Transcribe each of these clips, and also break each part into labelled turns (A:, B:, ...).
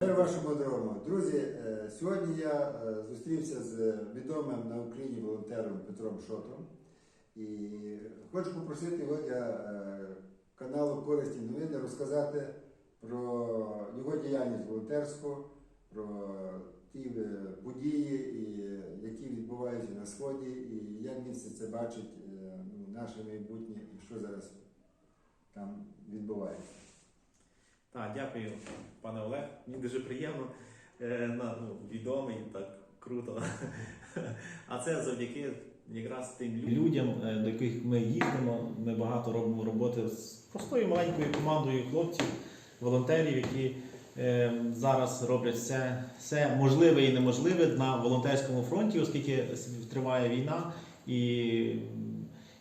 A: Мир вашому дорогому. Друзі, е, сьогодні я е, зустрівся з відомим на Україні волонтером Петром Шотом. І хочу попросити його для е, каналу Корисні новини розказати про його діяльність волонтерську, про ті події, які відбуваються на Сході, і як він це бачить, ну, наше майбутнє, і що зараз там відбувається.
B: Так, дякую, пане Олег. Мені дуже приємно. Е, ну, відомий, так круто. А це завдяки якраз тим людям.
C: е, до яких ми їздимо. Ми багато робимо роботи з простою маленькою командою хлопців, волонтерів, які е, зараз роблять все, все можливе і неможливе на волонтерському фронті, оскільки триває війна. І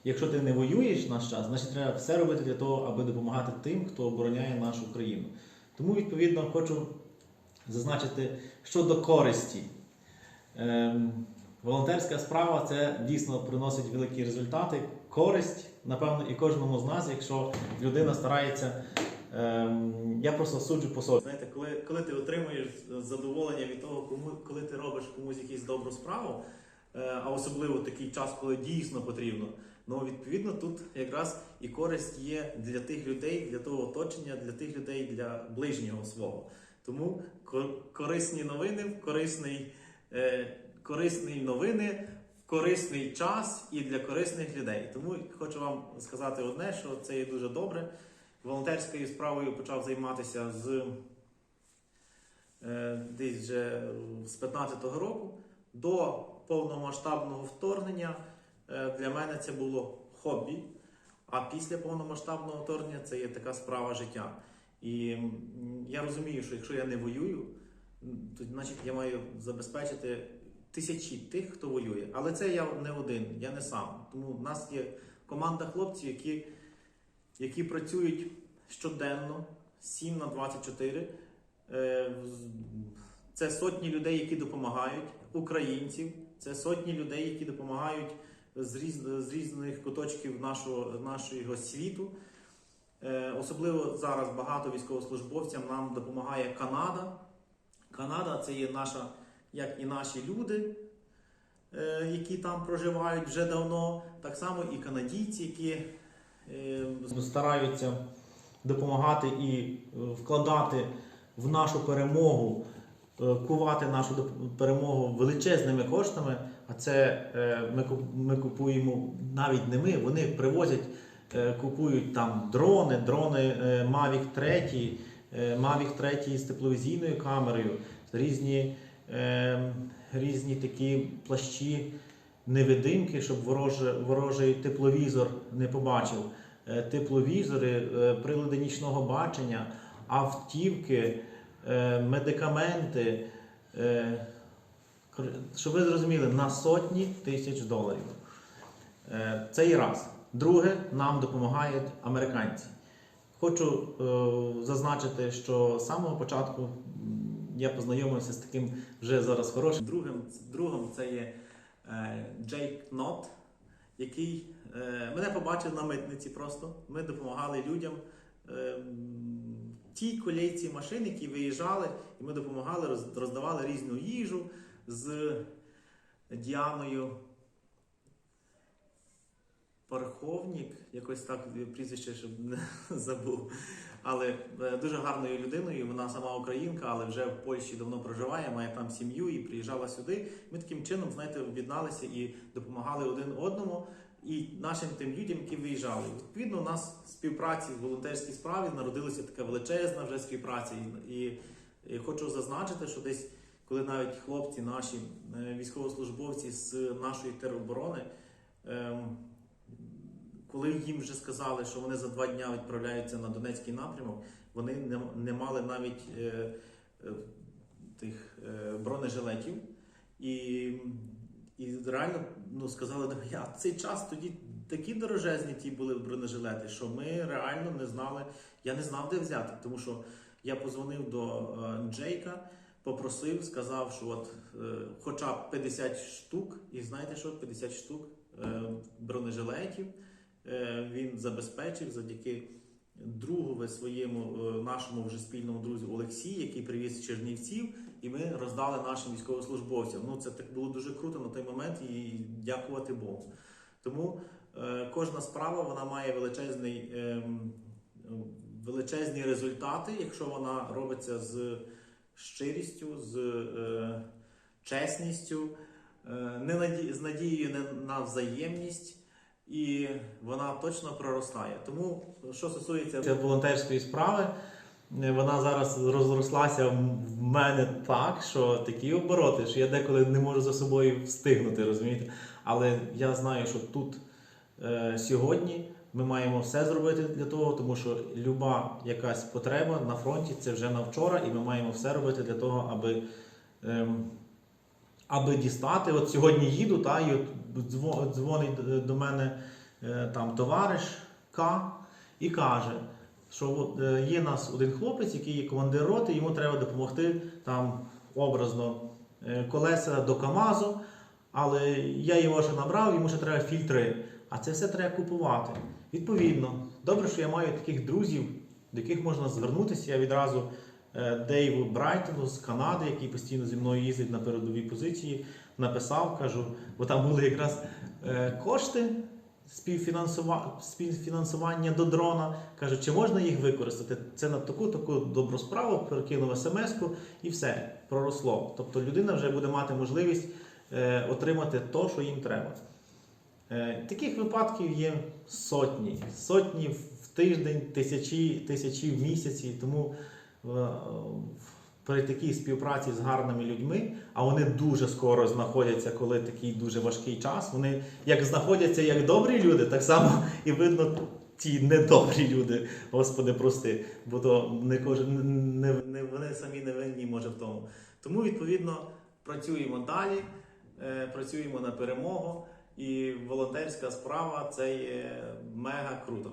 C: якщо ти не воюєш наш час, значить треба все робити для того, аби допомагати тим, хто обороняє нашу країну. Тому відповідно хочу зазначити щодо користі. Ем, Волонтерська справа це дійсно приносить великі результати, користь, напевно, і кожному з нас, якщо людина старається. Ем, я просто суджу по собі.
B: Знаєте, коли, коли ти отримуєш задоволення від того, кому, коли ти робиш комусь якусь добру справу, е, а особливо такий час, коли дійсно потрібно, ну відповідно тут якраз і користь є для тих людей, для того оточення, для тих людей, для ближнього свого. Тому корисні новини, корисний, е, корисні новини, корисний час і для корисних людей. Тому хочу вам сказати одне, що це є дуже добре. Волонтерською справою почав займатися з е, десь вже з 15-го року. До повномасштабного вторгнення для мене це було хобі. А після повномасштабного вторгнення це є така справа життя. І я розумію, що якщо я не воюю, то значить я маю забезпечити тисячі тих, хто воює. Але це я не один, я не сам. Тому в нас є команда хлопців, які, які працюють щоденно 7 на 24. Е, Це сотні людей, які допомагають, українців, це сотні людей, які допомагають з, різ, з різних куточків нашого, нашого світу. Е, Особливо зараз багато військовослужбовцям нам допомагає Канада. Канада це є наша, як і наші люди, е, які там проживають вже давно, так само і канадійці, які е,
C: Стараються допомагати і вкладати в нашу перемогу, кувати нашу перемогу величезними коштами. А це е, ми, ми купуємо навіть не ми, вони привозять, е, купують там дрони, дрони е, Mavic 3, е, Mavic 3 з тепловізійною камерою, різні, різні такі плащі. Невидимки, щоб вороже, ворожий тепловізор не побачив. Тепловізори, прилади нічного бачення, автівки, медикаменти. Щоб ви зрозуміли, на сотні тисяч доларів. Е, Це і раз. Друге, нам допомагають американці. Хочу е, зазначити, що з самого початку я познайомився з таким вже зараз хорошим.
B: Другим, другом це є е, Джейк Нот, який е, мене побачив на митниці просто. Ми допомагали людям. Е, м, Ті колейці машин, які виїжджали, і ми допомагали, роздавали різну їжу з Діаною Парховнік, якось так прізвище, щоб не забув. Але е, дуже гарною людиною. Вона сама українка, але вже в Польщі давно проживає, має там сім'ю і приїжджала сюди. Ми таким чином, знаєте, об'єдналися і допомагали один одному і нашим тим людям, які виїжджали. Відповідно, у нас в співпраці в волонтерській справі народилася така величезна вже співпраця. І, і, і хочу зазначити, що десь, коли навіть хлопці, наші е, військовослужбовці з нашої тероборони. ем, коли їм вже сказали, що вони за два дня відправляються на Донецький напрямок, вони не, мали навіть е, е, тих бронежилетів. І, і реально ну, сказали, «Да, я цей час тоді такі дорожезні ті були бронежилети, що ми реально не знали, я не знав, де взяти. Тому що я позвонив до Джейка, попросив, сказав, що от е, хоча б 50 штук, і знаєте що, 50 штук е, бронежилетів. Е, він забезпечив завдяки другові своєму е, нашому вже спільному друзі Олексію, який привіз Чернівців, і ми роздали нашим військовослужбовцям. Ну це так було дуже круто на той момент і дякувати Богу. Тому е, кожна справа вона має величезний, ем, величезні результати, якщо вона робиться з щирістю, з е, чесністю, е, з надією на взаємність, і вона точно проростає. Тому, що стосується
C: волонтерської справи, е, вона зараз розрослася в мене так, що такі обороти, що я деколи не можу за собою встигнути, розумієте? Але я знаю, що тут е, сьогодні ми маємо все зробити для того, тому що люба якась потреба на фронті це вже на вчора, і ми маємо все робити для того, аби. ем, Аби дістати, от сьогодні їду, та, і от дзвонить до мене е, там товариш К і каже, що от, е, є нас один хлопець, який є командир роти, йому треба допомогти там образно е, колеса до КАМАЗу, але я його ще набрав, йому ще треба фільтри. А це все треба купувати. Відповідно, добре, що я маю таких друзів, до яких можна звернутися. Я відразу е, Дейву Брайтону з Канади, який постійно зі мною їздить на передові позиції, написав, кажу, бо там були якраз е, кошти співфінансува- співфінансування до дрона. Каже, чи можна їх використати? Це на таку таку добру справу, перекинув смс-ку і все, проросло. Тобто людина вже буде мати можливість е, отримати то, що їм треба. Е, таких випадків є сотні, сотні в тиждень, тисячі, тисячі в місяці. Тому е, при такій співпраці з гарними людьми, а вони дуже скоро знаходяться, коли такий дуже важкий час. Вони як знаходяться як добрі люди, так само і видно ті недобрі люди. Господи, прости, бо то не кожен не,
B: не вони самі не винні, може в тому. Тому відповідно працюємо далі, е, працюємо на перемогу. І волонтерська справа це є мега круто.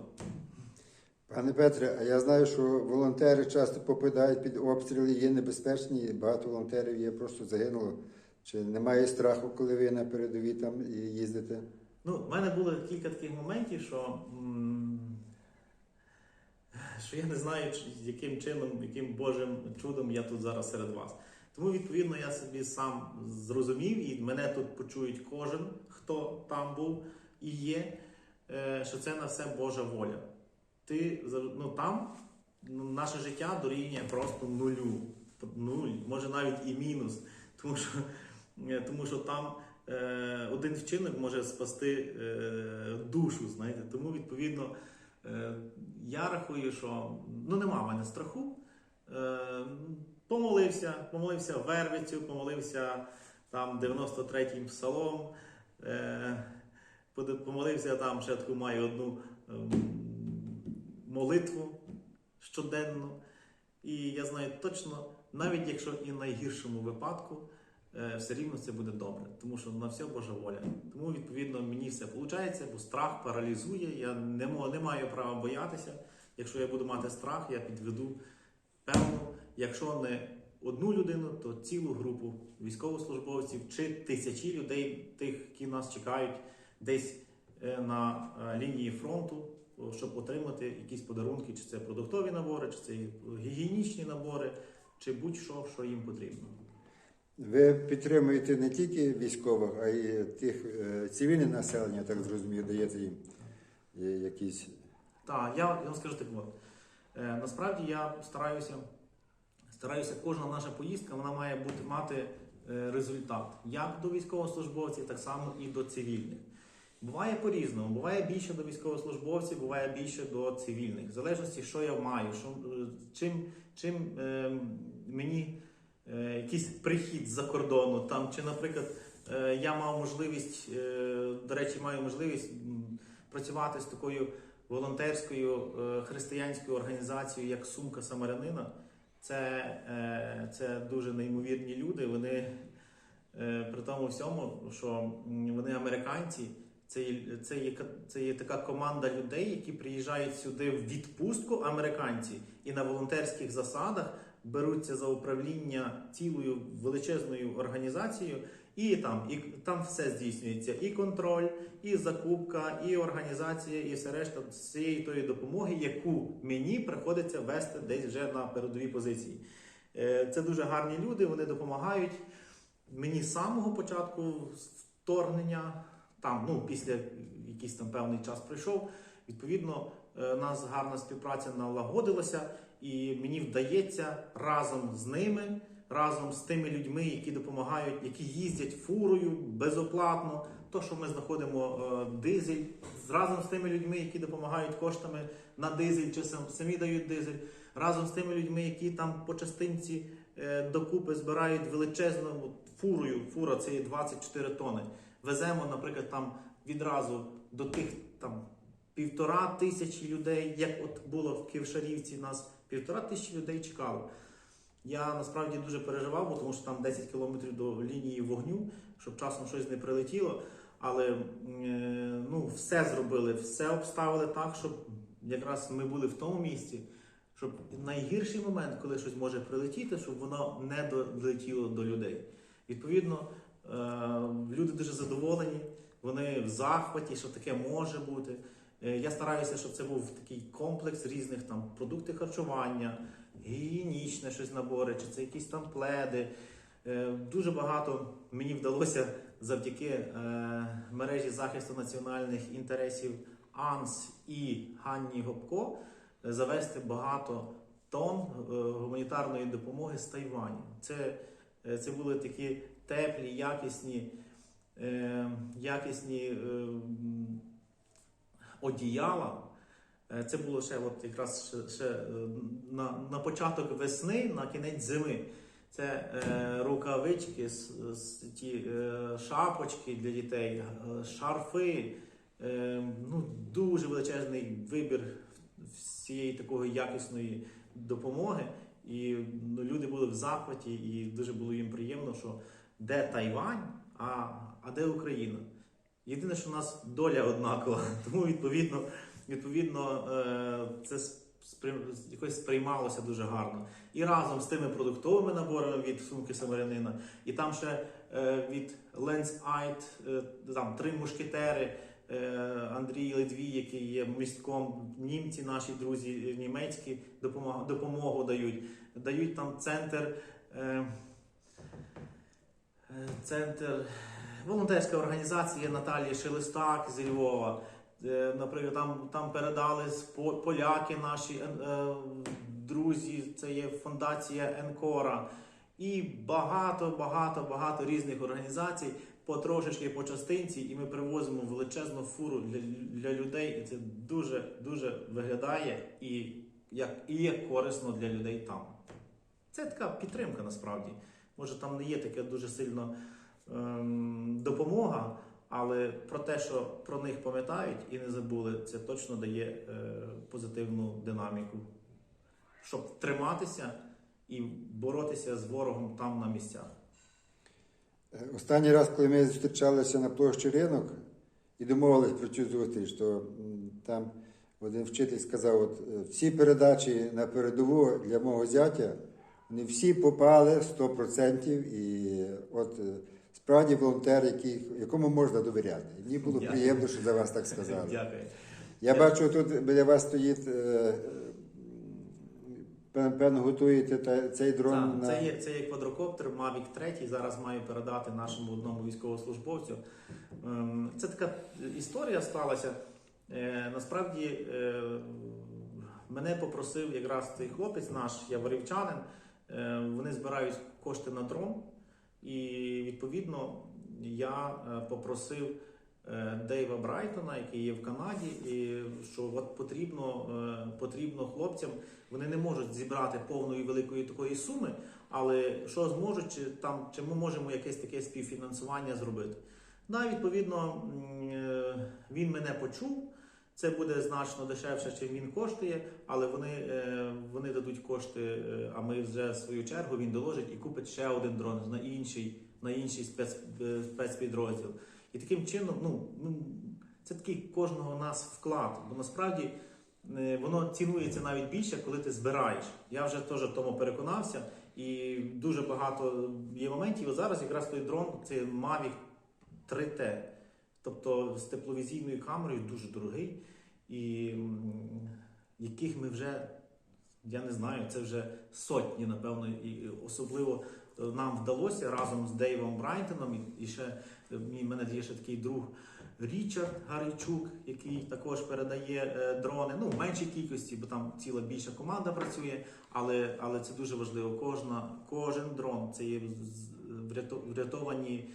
A: Пане Петре, а я знаю, що волонтери часто попадають під обстріли, є небезпечні, багато волонтерів є просто загинуло. Чи немає страху, коли ви на передовій там їздите?
B: Ну, в мене було кілька таких моментів, що, що я не знаю, яким чином, яким Божим чудом я тут зараз серед вас. Тому, відповідно, я собі сам зрозумів, і мене тут почують кожен, хто там був і є, е, що це на все Божа воля. Ти ну, там ну, наше життя дорівнює просто нулю. Нуль, може навіть і мінус. Тому що, е, тому що там е, один вчинок може спасти е, душу, знаєте. Тому, відповідно, е, я рахую, що ну, нема в мене страху. Е, помолився, помолився Вервицю, помолився там 93-м псалом, е, помолився там, ще таку маю одну ем, молитву щоденну. І я знаю точно, навіть якщо і в найгіршому випадку, е, все рівно це буде добре, тому що на все Божа воля. Тому, відповідно, мені все виходить, бо страх паралізує. Я не, не маю права боятися. Якщо я буду мати страх, я підведу певну, якщо не одну людину, то цілу групу військовослужбовців чи тисячі людей, тих, які нас чекають десь е, на е, лінії фронту, щоб отримати якісь подарунки, чи це продуктові набори, чи це гігієнічні набори, чи будь-що, що їм потрібно.
A: Ви підтримуєте не тільки військових, а й тих е, цивільне населення, так зрозумію, даєте їм якісь.
B: Так, я, я вам скажу так насправді я стараюся, стараюся, кожна наша поїздка вона має бути мати е, результат як до військовослужбовців, так само і до цивільних. Буває по-різному, буває більше до військовослужбовців, буває більше до цивільних. В залежності, що я маю, що, е, чим, чим е, мені е, якийсь прихід з-за кордону, там, чи, наприклад, е, я мав можливість, е, до речі, маю можливість працювати з такою волонтерською е, християнською організацією, як Сумка Самарянина. Це, е, це дуже неймовірні люди. Вони е, при тому всьому, що вони американці. Це це, є, це є така команда людей, які приїжджають сюди в відпустку американці і на волонтерських засадах беруться за управління цілою величезною організацією, і там, і там все здійснюється: і контроль, і закупка, і організація, і все решта всієї тої допомоги, яку мені приходиться вести десь вже на передовій позиції. Е, Це дуже гарні люди, вони допомагають мені з самого початку вторгнення. Там, ну, після якийсь там певний час пройшов. Відповідно, е, у нас гарна співпраця налагодилася, і мені вдається разом з ними, разом з тими людьми, які допомагають, які їздять фурою безоплатно. То, що ми знаходимо е, дизель, разом з тими людьми, які допомагають коштами на дизель, чи сам- самі дають дизель, разом з тими людьми, які там по частинці е, докупи збирають величезну фурою. Фура це є 24 тони. Веземо, наприклад, там відразу до тих там півтора тисячі людей, як от було в Ківшарівці, нас півтора тисячі людей чекало. Я насправді дуже переживав, бо тому що там 10 кілометрів до лінії вогню, щоб часом щось не прилетіло. Але е, ну, все зробили, все обставили так, щоб якраз ми були в тому місці, щоб найгірший момент, коли щось може прилетіти, щоб воно не долетіло до людей. Відповідно, е, люди дуже задоволені, вони в захваті, що таке може бути. Е, Я стараюся, щоб це був такий комплекс різних там продуктів харчування, гігієнічне щось набори, чи це якісь там пледи. Е, Дуже багато мені вдалося завдяки е, мережі захисту національних інтересів АНС і Ганні Гопко е, завести багато тонн гуманітарної допомоги з Тайваню. Це, це були такі теплі, якісні, якісні одіяла. Е, Це було ще от якраз ще, е, на, на початок весни, на кінець зими. Це е, рукавички, с- с- ті е, шапочки для дітей, е, шарфи. Е, ну, дуже величезний вибір всієї такої якісної допомоги. І ну, люди були в захваті, і дуже було їм приємно, що де Тайвань, а, а де Україна. Єдине, що у нас доля однакова, тому відповідно, відповідно е, це якось сприймалося дуже гарно. І разом з тими продуктовими наборами від сумки Самарянина, і там ще е, від Ленс Айт, там три мушкетери, е, Андрій Ледвій, який є містком, німці, наші друзі німецькі допомогу, допомогу дають. Дають там центр. Центр волонтерська організація Наталії Шелестак зі Львова. Е, Наприклад, там, там передали з поляки наші е, е, друзі, це є фундація Енкора. І багато, багато, багато різних організацій потрошечки по частинці, і ми привозимо величезну фуру для, для людей. І це дуже дуже виглядає і як і є корисно для людей там. Це така підтримка насправді. Може, там не є таке дуже сильно ем, допомога, але про те, що про них пам'ятають і не забули, це точно дає е, позитивну динаміку, щоб триматися і боротися з ворогом там на місцях.
A: Е, Останній раз, коли ми зустрічалися на площі ринок і домовились про цю зустріч, то там один вчитель сказав: от е, всі передачі на передову для мого зятя, вони всі попали 100%, і от е, справді волонтер, який, якому можна довіряти. Мені було
B: Дякую.
A: приємно, що за вас так сказали.
B: Дякую.
A: Я бачу, тут біля вас стоїть. е, певно, готуєте та- цей дрон
B: Так,
A: на
B: це, є, це є квадрокоптер Mavic 3, зараз маю передати нашому одному військовослужбовцю. Ем, Це така історія сталася. Е, Насправді е, мене попросив якраз цей хлопець, наш яворівчанин. Е, Вони збирають кошти на дрон, і відповідно я е, попросив е, Дейва Брайтона, який є в Канаді, і що от потрібно, е, потрібно хлопцям. Вони не можуть зібрати повної великої такої суми, але що зможуть, чи там чи ми можемо якесь таке співфінансування зробити? Да, відповідно, він мене почув. Це буде значно дешевше, чим він коштує, але вони, е, вони дадуть кошти, е, а ми вже в свою чергу він доложить і купить ще один дрон на інший, на інший спец, е, спецпідрозділ. І таким чином, ну, ну це такий кожного нас вклад. Бо насправді воно цінується навіть більше, коли ти збираєш. Я вже теж в тому переконався, і дуже багато є моментів. Зараз якраз той дрон це Mavic 3T, тобто з тепловізійною камерою дуже дорогий, і яких ми вже. Я не знаю, це вже сотні, напевно, і особливо е, нам вдалося разом з Дейвом Брайтоном і- ще е, в мене є ще такий друг Річард Гаричук, який також передає е, дрони. Ну, в меншій кількості, бо там ціла більша команда працює, але, але це дуже важливо. Кожна, кожен дрон це є врятовані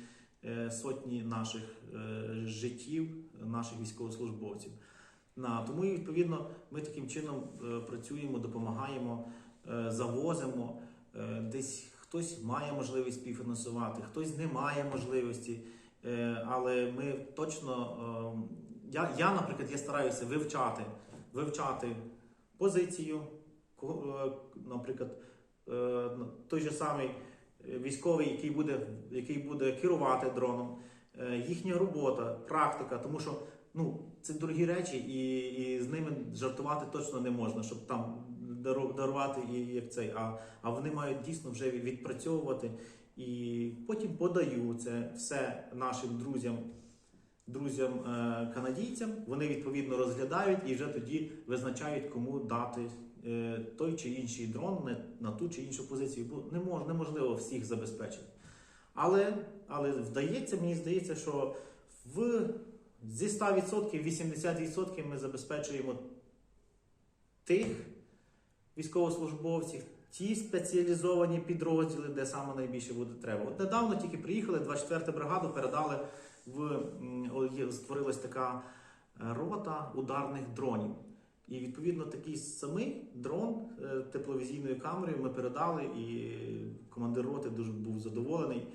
B: сотні наших е, життів, наших військовослужбовців. Тому відповідно ми таким чином е, працюємо, допомагаємо, е, завозимо. Е, десь хтось має можливість співфінансувати, хтось не має можливості. Е, але ми точно, е, я, я, наприклад, я стараюся вивчати, вивчати позицію, е, наприклад, е, той же самий е, військовий, який буде, який буде керувати дроном, е, їхня робота, практика, тому що ну, це дорогі речі, і, і з ними жартувати точно не можна, щоб там дару- дарувати і як цей. А, а вони мають дійсно вже відпрацьовувати. І потім подаю це все нашим друзям, друзям е, канадійцям. Вони відповідно розглядають і вже тоді визначають, кому дати той чи інший дрон на, на ту чи іншу позицію. Бо не мож, неможливо всіх забезпечити. Але, але вдається, мені здається, що в, зі 100% 80% ми забезпечуємо тих військовослужбовців, ті спеціалізовані підрозділи, де саме найбільше буде треба. От недавно тільки приїхали, 24 бригаду передали в створилась така е, рота ударних дронів. І відповідно такий самий дрон е, тепловізійною камерою ми передали, і командир роти дуже був задоволений.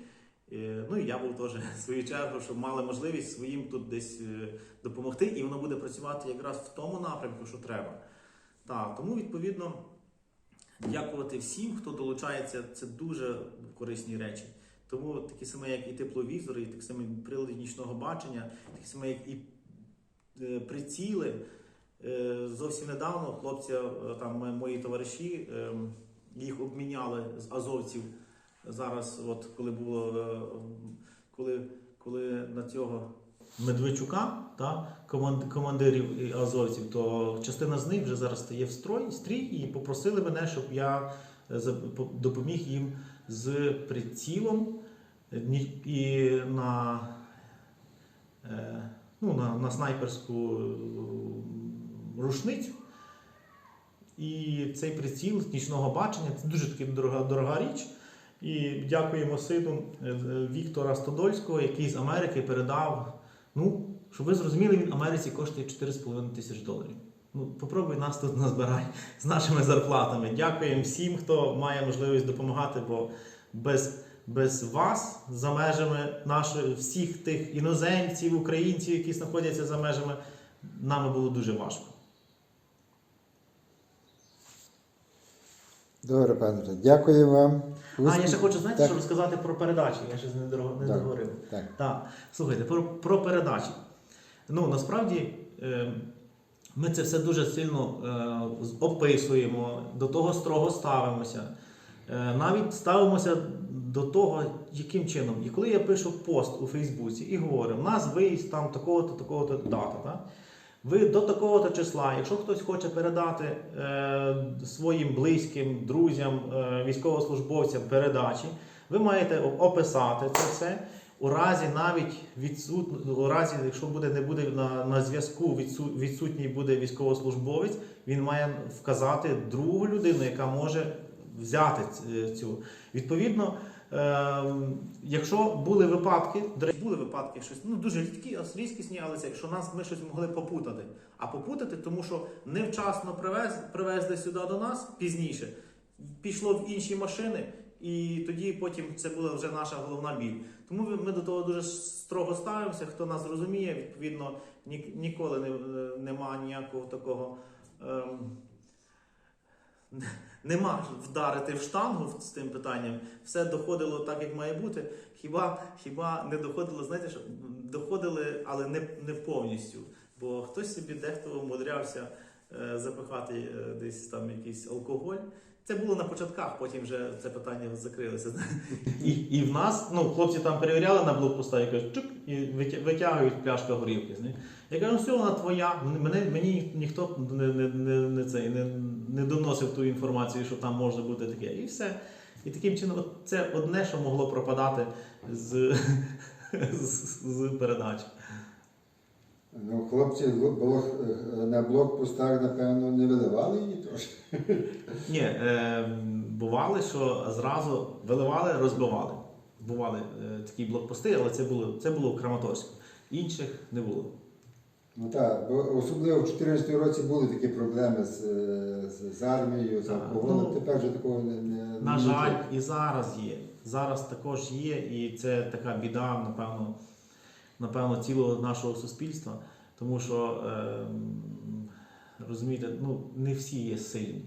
B: Е, Ну і я був теж в свою чергу, щоб мали можливість своїм тут десь е, допомогти, і воно буде працювати якраз в тому напрямку, що треба. Так, тому відповідно дякувати всім, хто долучається. Це дуже корисні речі. Тому такі самі, як і тепловізори, і такі самі прилади нічного бачення, такі самі, як і приціли. Е, Зовсім недавно хлопці, е, там мої товариші, е, їх обміняли з азовців. Зараз, от коли було е, коли, коли на цього
C: Медведчука, та, команд, командирів азовців, то частина з них вже зараз стає в строй, стрій і попросили мене, щоб я допоміг їм з прицілом і на, ну, на, на снайперську рушницю. І цей приціл нічного бачення це дуже таки дорога, дорога річ. І дякуємо сину е, е, Віктора Стодольського, який з Америки передав. Ну, щоб ви зрозуміли, він в Америці коштує 4,5 тисяч доларів. Ну, попробуй нас тут назбирай з нашими зарплатами. Дякуємо всім, хто має можливість допомагати, бо без, без вас за межами нашої всіх тих іноземців, українців, які знаходяться за межами, нами було дуже важко.
A: Добре, пане. Дякую вам.
C: А я ще хочу знаєте,
A: Так.
C: що розказати про передачі. Я ще не, договорив.
A: Так.
C: Так, слухайте, про, про передачі. Ну, насправді е, ми це все дуже сильно е, описуємо, до того строго ставимося. Е, навіть ставимося до того, яким чином. І коли я пишу пост у Фейсбуці і говорю, у нас виїзд там такого-то, такого-то дата. Так? Ви до такого-то числа, якщо хтось хоче передати е, своїм близьким, друзям, е, військовослужбовцям передачі, ви маєте описати це все. У разі навіть відсут... у разі, якщо буде не буде на, на зв'язку відсу... відсутній буде військовослужбовець, він має вказати другу людину, яка може взяти цю. Відповідно, якщо були випадки,
B: були випадки щось ну дуже рідкі, різкісні, але це якщо нас ми щось могли попутати. А попутати, тому що невчасно привез, привезли сюди до нас пізніше, пішло в інші машини, і тоді потім це була вже наша головна біль. Тому ми- до того дуже строго ставимося. Хто нас розуміє, відповідно ні, ніколи не, нема ніякого такого. Ем, Нема вдарити в штангу з тим питанням. Все доходило так, як має бути. Хіба, хіба не доходило, знаєте, що доходили, але не, не повністю. Бо хтось собі дехто умудрявся е, запихати е, десь там якийсь алкоголь. Це було на початках, потім вже це питання закрилося.
C: І, і в нас, ну, хлопці там перевіряли на блокпоста і кажуть, чук, і витя- витягують пляшка горілки. Я кажу, все, вона твоя. Мене, мені ніхто не, не, не, не, цей, не, не доносив ту інформацію, що там може бути таке. І все. І таким чином, це одне, що могло пропадати з, з, з передачі.
A: Ну, хлопці блок, на блокпостах, напевно, не виливали її тож.
C: Ні, е, бували, що зразу виливали, розбивали. Бували е, такі блокпости, але це було, це було в Краматорську. Інших не було.
A: Ну так, бо особливо в 2014 році були такі проблеми з, е, з, з армією, з
C: Так,
A: алкоголем.
C: ну,
A: Тепер вже такого не, не
C: На
A: не
C: жаль, і зараз є. Зараз також є, і це така біда, напевно, напевно, цілого нашого суспільства. Тому що, ем, розумієте, ну, не всі є сильні.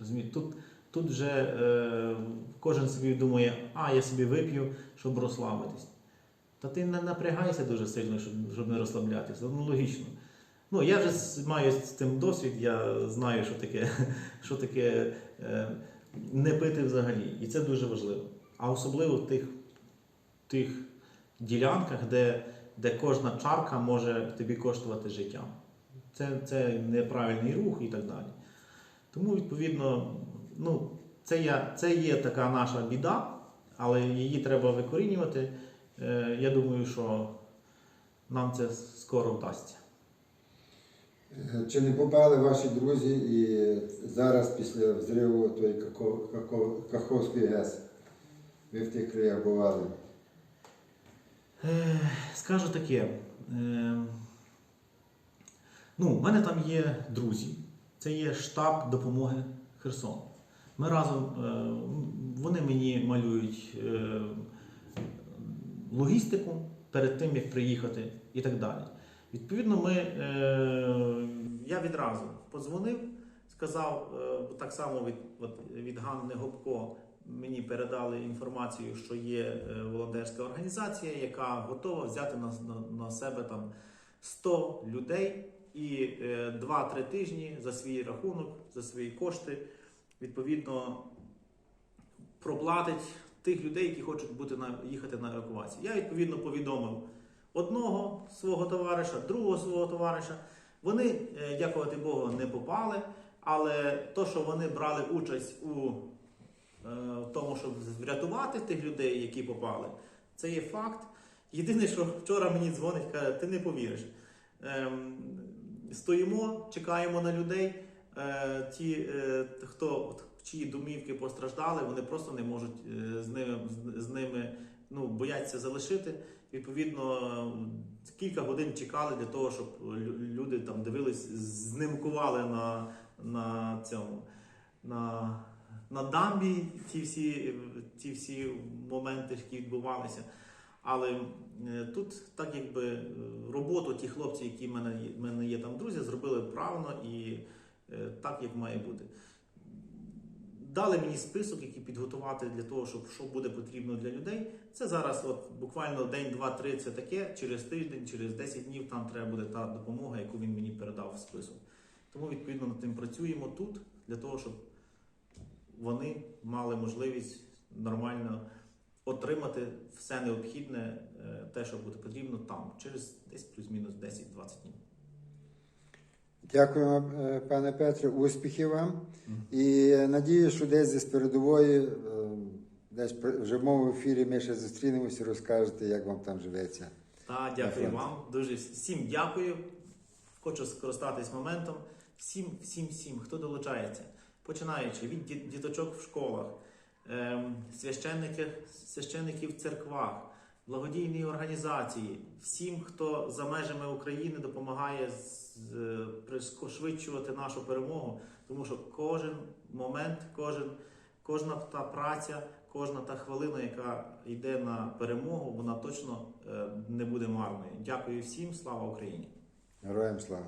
C: Розумієте, тут, тут вже е, кожен собі думає, а я собі вип'ю, щоб розслабитись. Та ти не напрягайся дуже сильно, щоб, щоб не розслаблятися. Ну, логічно. Ну, я вже маю з цим досвід, я знаю, що таке, що таке е, не пити взагалі. І це дуже важливо. А особливо в тих, тих ділянках, де, де кожна чарка може тобі коштувати життя. Це, це неправильний рух і так далі. Тому, відповідно, ну, це, є, це є така наша біда, але її треба викорінювати. Е, я думаю, що нам це скоро вдасться.
A: Е, Чи не попали ваші друзі і зараз після взриву тої Каховської ГЕС? Ви в тих краях бували?
C: Е, Скажу таке. Ну, в мене там є друзі. Це є штаб допомоги Херсон. Ми разом, вони мені малюють логістику перед тим, як приїхати і так далі. Відповідно, ми, е,
B: Я відразу подзвонив, сказав е, так само від, от, від Ганни Гопко. Мені передали інформацію, що є е, волонтерська організація, яка готова взяти на, на, на себе там 100 людей і е, 2-3 тижні за свій рахунок, за свої кошти, відповідно, проплатить тих людей, які хочуть бути на, їхати на евакуацію. Я відповідно повідомив одного свого товариша, другого свого товариша. Вони, е, дякувати Богу, не попали, але то, що вони брали участь у е, тому, щоб врятувати тих людей, які попали, це є факт. Єдине, що вчора мені дзвонить, каже, ти не повіриш. Ем, стоїмо, чекаємо на людей. Е, ті, е, хто чиї домівки постраждали, вони просто не можуть е, з ними, з, ними ну, бояться залишити. Відповідно, кілька годин чекали для того, щоб люди там дивились, знимкували на, на цьому. На, на дамбі ті всі, ті всі моменти, які відбувалися. Але е, тут, так якби е, роботу ті хлопці, які в мене, в мене є там друзі, зробили правильно і так, як має бути. Дали мені список, який підготувати для того, щоб що буде потрібно для людей. Це зараз, от буквально день, два, три це таке. Через тиждень, через 10 днів там треба буде та допомога, яку він мені передав в список. Тому відповідно над тим працюємо тут для того, щоб вони мали можливість нормально отримати все необхідне, е, те, що буде потрібно там, через десь плюс-мінус 10-20 днів.
A: Дякуємо, е, пане Петре, успіхів вам. І надію, що десь зі з передової, е, десь в моєму ефірі ми ще зустрінемося і розкажете, як вам там живеться.
B: Та дякую вам. Дуже всім дякую. Хочу скористатись моментом. Всім, всім, всім, хто долучається, починаючи від ді- діточок в школах, ем, священники, священників в церквах, благодійні організації, всім, хто за межами України допомагає е, пришвидшувати нашу перемогу, тому що кожен момент, кожен, кожна та праця, кожна та хвилина, яка йде на перемогу, вона точно е, не буде марною. Дякую всім, слава Україні!
A: Героям слава!